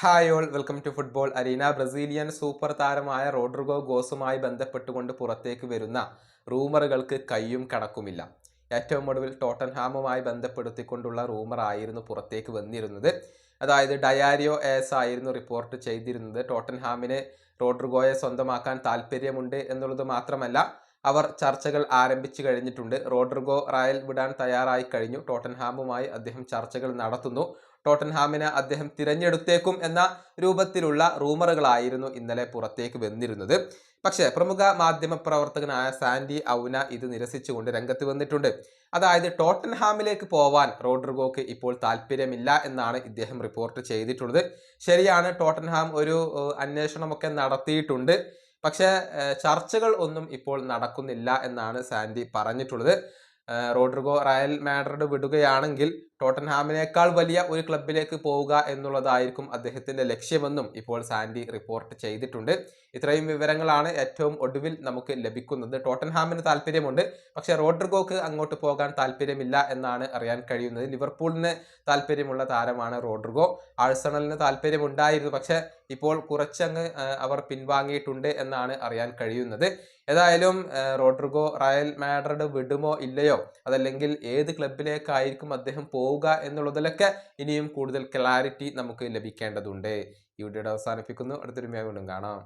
Hi all welcome to football arena. Brazilian super താരമായ Rodrigo ഗോസുമായി ബന്ധപ്പെട്ടുകൊണ്ട് പുറത്തേക്ക് വരുന്ന റൂമറുകൾക്ക് കയ്യും കണക്കുമില്ല. ഏറ്റവും ഒടുവിൽ ടോട്ടൻഹാമുമായി ബന്ധപ്പെടുത്തിക്കൊണ്ടുള്ള റൂമർ ആയിരുന്നു പുറത്തേക്ക് വന്നിരുന്നത്. അതായത് ഡയാരിയോ എസ് ആയിരുന്നു റിപ്പോർട്ട് ചെയ്തിരുന്നത്. ടോട്ടൻഹാമിന് റോഡ്രിഗോയെ സ്വന്തമാക്കാൻ താല്പര്യമുണ്ട് എന്നുള്ളത് മാത്രമല്ല അവർ ചർച്ചകൾ ആരംഭിച്ചു കഴിഞ്ഞിട്ടുണ്ട്. റോഡ്രിഗോ റയൽ വിടാൻ തയ്യാറായി കഴിഞ്ഞു. ടോട്ടൻഹാമുമായി അദ്ദേഹം ചർച്ചകൾ നടത്തുന്നു. ടോട്ടൻഹാമിനെ അദ്ദേഹം തിരഞ്ഞെടുത്തേക്കും എന്ന രൂപത്തിലുള്ള റൂമറുകളായിരുന്നു ഇന്നലെ പുറത്തേക്ക് വന്നിരുന്നത്. പക്ഷേ പ്രമുഖ മാധ്യമ പ്രവർത്തകനായ സാൻഡി ഔന ഇത് നിരസിച്ചുകൊണ്ട് രംഗത്ത് വന്നിട്ടുണ്ട്. അതായത് ടോട്ടൻഹാമിലേക്ക് പോവാൻ റോഡ്രിഗോക്ക് ഇപ്പോൾ താല്പര്യമില്ല എന്നാണ് ഇദ്ദേഹം റിപ്പോർട്ട് ചെയ്തിട്ടുള്ളത്. ശരിയാണ് ടോട്ടൻഹാം ഒരു അന്വേഷണമൊക്കെ നടത്തിയിട്ടുണ്ട്. പക്ഷേ ചർച്ചകൾ ഒന്നും ഇപ്പോൾ നടക്കുന്നില്ല എന്നാണ് സാൻഡി പറഞ്ഞിട്ടുള്ളത്. റോഡ്രിഗോ റയൽ മാഡ്രിഡ് വിടുകയാണെങ്കിൽ ടോട്ടൻഹാമിനേക്കാൾ വലിയ ഒരു ക്ലബിലേക്ക് പോവുക എന്നുള്ളതായിരിക്കും അദ്ദേഹത്തിന്റെ ലക്ഷ്യമെന്നും ഇപ്പോൾ സാൻഡി റിപ്പോർട്ട് ചെയ്തിട്ടുണ്ട്. ഇത്രയും വിവരങ്ങളാണ് ഏറ്റവും ഒടുവിൽ നമുക്ക് ലഭിക്കുന്നത്. ടോട്ടൻഹാമിന് താല്പര്യമുണ്ട്. പക്ഷെ റോഡ്രിഗോക്ക് അങ്ങോട്ട് പോകാൻ താല്പര്യമില്ല എന്നാണ് അറിയാൻ കഴിയുന്നത്. ലിവർപൂളിന് താല്പര്യമുള്ള താരമാണ് റോഡ്രിഗോ. ആഴ്സണലിന് താല്പര്യമുണ്ടായിരുന്നു. പക്ഷെ ഇപ്പോൾ കുറച്ചങ്ങ് അവർ പിൻവാങ്ങിയിട്ടുണ്ട് എന്നാണ് അറിയാൻ കഴിയുന്നത്. ഏതായാലും റോഡ്രിഗോ റയൽ മാഡ്രിഡ് വിടുമോ ഇല്ലയോ? അതല്ലെങ്കിൽ ഏത് ക്ലബിലേക്കായിരിക്കും അദ്ദേഹം പോവുക എന്നുള്ളതിലൊക്കെ ഇനിയും കൂടുതൽ ക്ലാരിറ്റി നമുക്ക് ലഭിക്കേണ്ടതുണ്ട്. ഈ വീഡിയോയുടെ അവസാനിപ്പിക്കുന്നു. അടുത്തൊരു വീണ്ടും കാണാം.